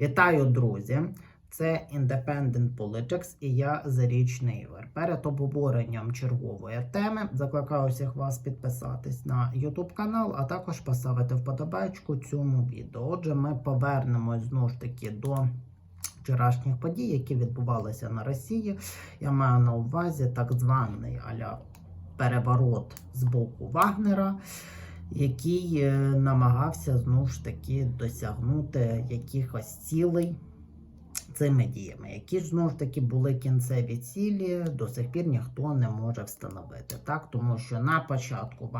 Вітаю, друзі! Це Independent Politics і я Зарічний Ігор. Перед обговоренням чергової теми закликаю всіх вас підписатись на YouTube канал, а також поставити вподобайку цьому відео. Отже, ми повернемось знову ж таки до вчорашніх подій, які відбувалися на Росії. Я маю на увазі так званий аля переворот з боку Вагнера який е, намагався знову ж таки досягнути якихось цілей цими діями, які ж знову ж таки були кінцеві цілі, до сих пір ніхто не може встановити. Так, тому що на початку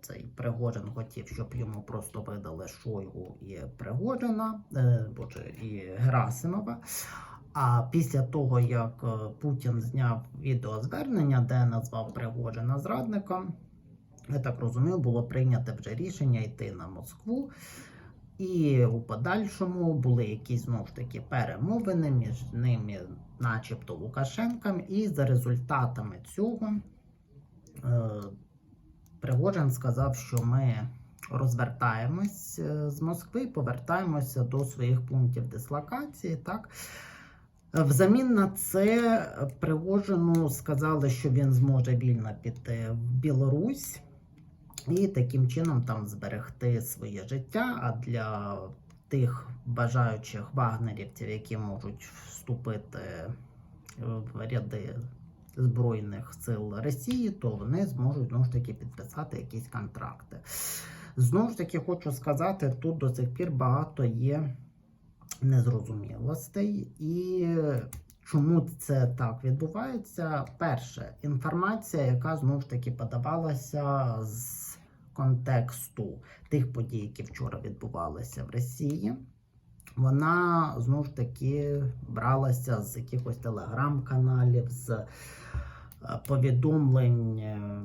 цей Пригожин хотів, щоб йому просто видали Шойгу і Пригожина, е, і Герасимова. А після того, як е, Путін зняв відеозвернення, де назвав Пригожина зрадником, я так розумію, було прийнято вже рішення йти на Москву. І у подальшому були якісь знову ж таки перемовини між ними, начебто Лукашенком, і за результатами цього е, Пригожин сказав, що ми розвертаємось е, з Москви, повертаємося до своїх пунктів дислокації. Так? Взамін на це Пригожину сказали, що він зможе вільно піти в Білорусь і таким чином там зберегти своє життя. А для тих бажаючих вагнерівців, які можуть вступити в ряди Збройних сил Росії, то вони зможуть знову ж таки підписати якісь контракти. Знову ж таки, хочу сказати, тут до сих пір багато є незрозумілостей і. Чому це так відбувається? Перше, інформація, яка знову ж таки подавалася з контексту тих подій, які вчора відбувалися в Росії, вона знову ж таки бралася з якихось телеграм-каналів, з е, повідомлень е,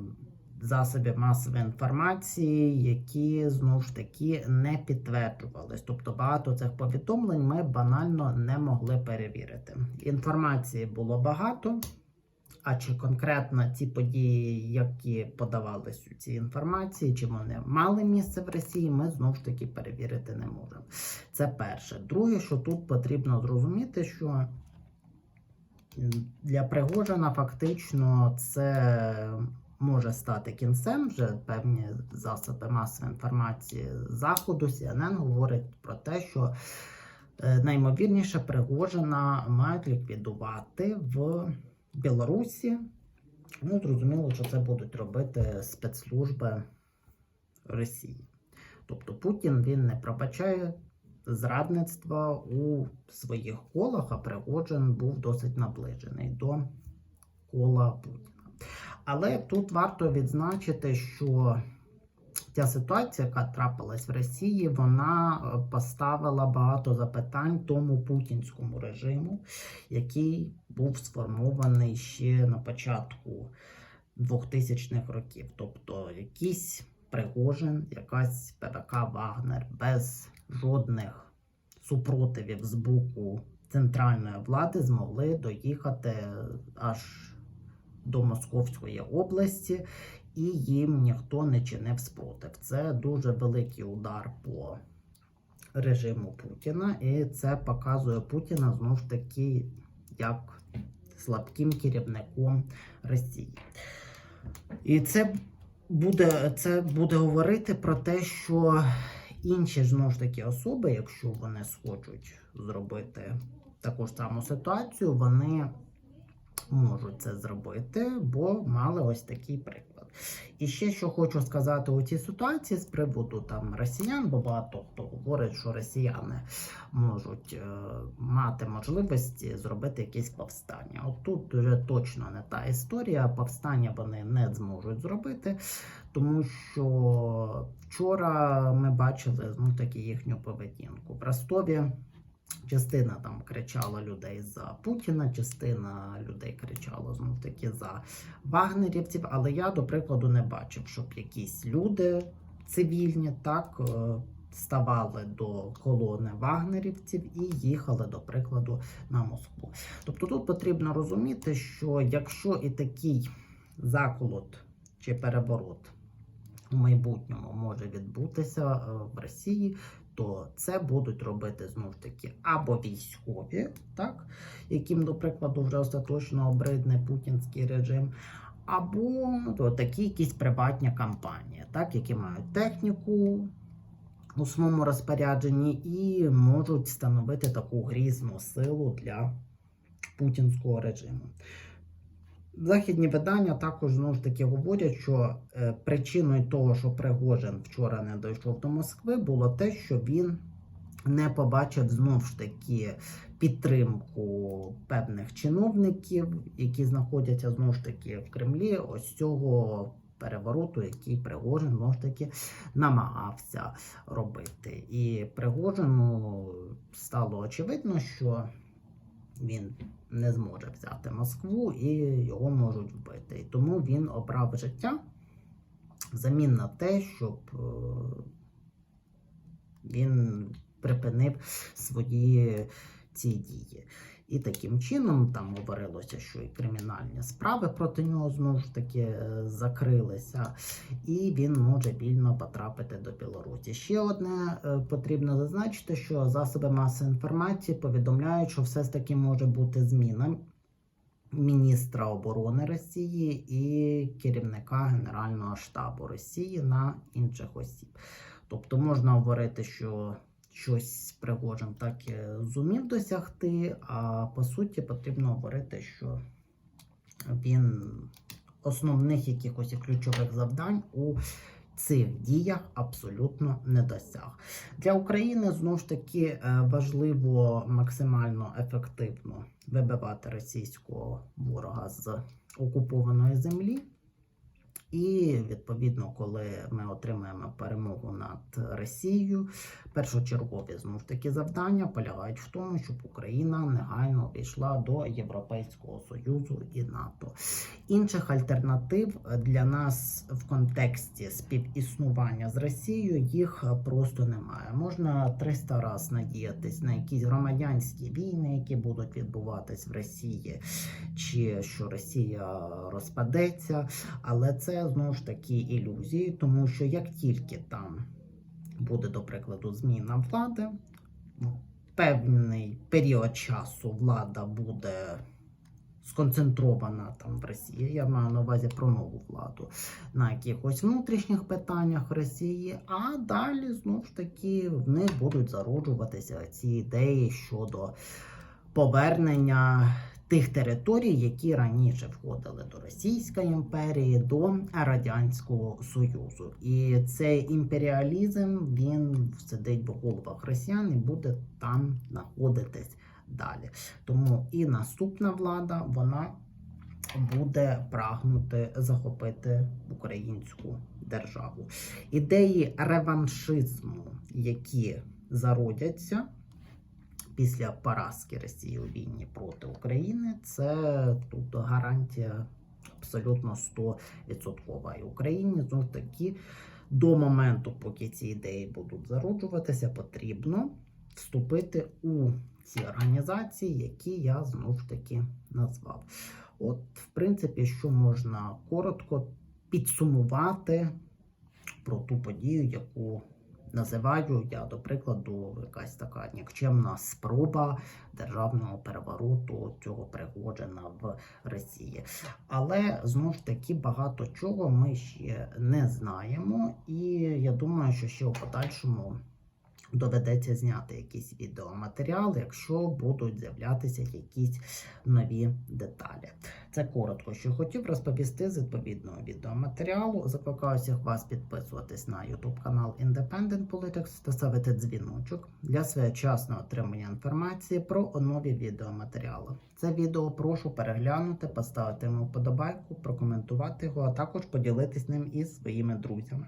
засобів масової інформації, які знову ж таки не підтверджувались. Тобто багато цих повідомлень ми банально не могли перевірити. Інформації було багато. А чи конкретно ті події, які подавались у цій інформації, чи вони мали місце в Росії, ми знову ж таки перевірити не можемо. Це перше. Друге, що тут потрібно зрозуміти, що для Пригожина фактично це може стати кінцем. Вже певні засоби масової інформації заходу CNN говорить про те, що е, наймовірніше Пригожина мають ліквідувати в Білорусі. Ну, зрозуміло, що це будуть робити спецслужби Росії. Тобто Путін він не пробачає зрадництва у своїх колах, а Пригожин був досить наближений до кола Путіна. Але тут варто відзначити, що ця ситуація, яка трапилась в Росії, вона е, поставила багато запитань тому путінському режиму, який був сформований ще на початку 2000-х років. Тобто якийсь Пригожин, якась ПВК Вагнер без жодних супротивів з боку центральної влади змогли доїхати аж до Московської області, і їм ніхто не чинив спротив. Це дуже великий удар по режиму Путіна, і це показує Путіна знову ж таки як слабким керівником Росії. І це буде, це буде говорити про те, що інші знову ж таки особи, якщо вони схочуть зробити таку ж саму ситуацію, вони можуть це зробити, бо мали ось такий приклад. І ще що хочу сказати у цій ситуації з приводу там росіян, бо багато хто говорить, що росіяни можуть е, мати можливості зробити якесь повстання. От тут вже точно не та історія. Повстання вони не зможуть зробити, тому що вчора ми бачили ну, таки їхню поведінку. В Ростові Частина там кричала людей за Путіна, частина людей кричала знов таки за вагнерівців. Але я, до прикладу, не бачив, щоб якісь люди цивільні так е, ставали до колони вагнерівців і їхали, до прикладу, на Москву. Тобто тут потрібно розуміти, що якщо і такий заколот чи переворот у майбутньому може відбутися е, в Росії, то це будуть робити знову ж таки або військові, так, яким, до прикладу, вже остаточно обридне путінський режим, або то, такі якісь приватні компанії, так, які мають техніку у своєму розпорядженні і можуть становити таку грізну силу для путінського режиму. Західні видання також знову ж таки говорять, що е, причиною того, що Пригожин вчора не дійшов до Москви, було те, що він не побачив знову ж таки підтримку певних чиновників, які знаходяться знову ж таки в Кремлі. Ось цього перевороту, який Пригожин знову ж таки намагався робити. І Пригожину стало очевидно, що він не зможе взяти Москву і його можуть вбити. І тому він обрав життя взамін на те, щоб е, він припинив свої ці дії. І таким чином там говорилося, що і кримінальні справи проти нього знову ж таки е, закрилися, і він може вільно потрапити до Білорусі. Ще одне е, потрібно зазначити, що засоби масової інформації повідомляють, що все ж таки може бути зміна міністра оборони Росії і керівника Генерального штабу Росії на інших осіб. Тобто можна говорити, що щось Пригожин так і зумів досягти, а по суті потрібно говорити, що він основних якихось ключових завдань у цих діях абсолютно не досяг. Для України знову ж таки е, важливо максимально ефективно вибивати російського ворога з окупованої землі. І відповідно, коли ми отримаємо перемогу над Росією, першочергові знову ж таки завдання полягають в тому, щоб Україна негайно війшла до Європейського Союзу і НАТО. Інших альтернатив для нас в контексті співіснування з Росією їх просто немає. Можна 300 раз надіятись на якісь громадянські війни, які будуть відбуватись в Росії, чи що Росія розпадеться, але це знову ж таки ілюзії, тому що як тільки там буде, до прикладу, зміна влади, певний період часу влада буде сконцентрована там в Росії. Я маю на увазі про нову владу на якихось внутрішніх питаннях Росії, а далі знову ж таки в них будуть зароджуватися ці ідеї щодо повернення тих територій, які раніше входили до Російської імперії, до Радянського Союзу. І цей імперіалізм він сидить в головах росіян і буде там знаходитись далі. Тому і наступна влада вона буде прагнути захопити українську державу. Ідеї реваншизму, які зародяться після поразки Росії у війні проти України, це тут гарантія абсолютно 100%. І Україні знову ж таки до моменту, поки ці ідеї будуть зароджуватися, потрібно вступити у ці організації, які я знову ж таки назвав. От, в принципі, що можна коротко підсумувати про ту подію, яку називаю я, до прикладу, якась така нікчемна спроба державного перевороту цього Пригожина в Росії. Але знову ж таки багато чого ми ще не знаємо, і я думаю, що ще у подальшому. Доведеться зняти якийсь відеоматеріал, якщо будуть з'являтися якісь нові деталі. Це коротко, що хотів розповісти з відповідного відеоматеріалу. Закликаю всіх вас підписуватись на YouTube канал Independent Politics та ставити дзвіночок для своєчасного отримання інформації про нові відеоматеріали. Це відео прошу переглянути, поставити йому вподобайку, прокоментувати його, а також поділитись ним із своїми друзями.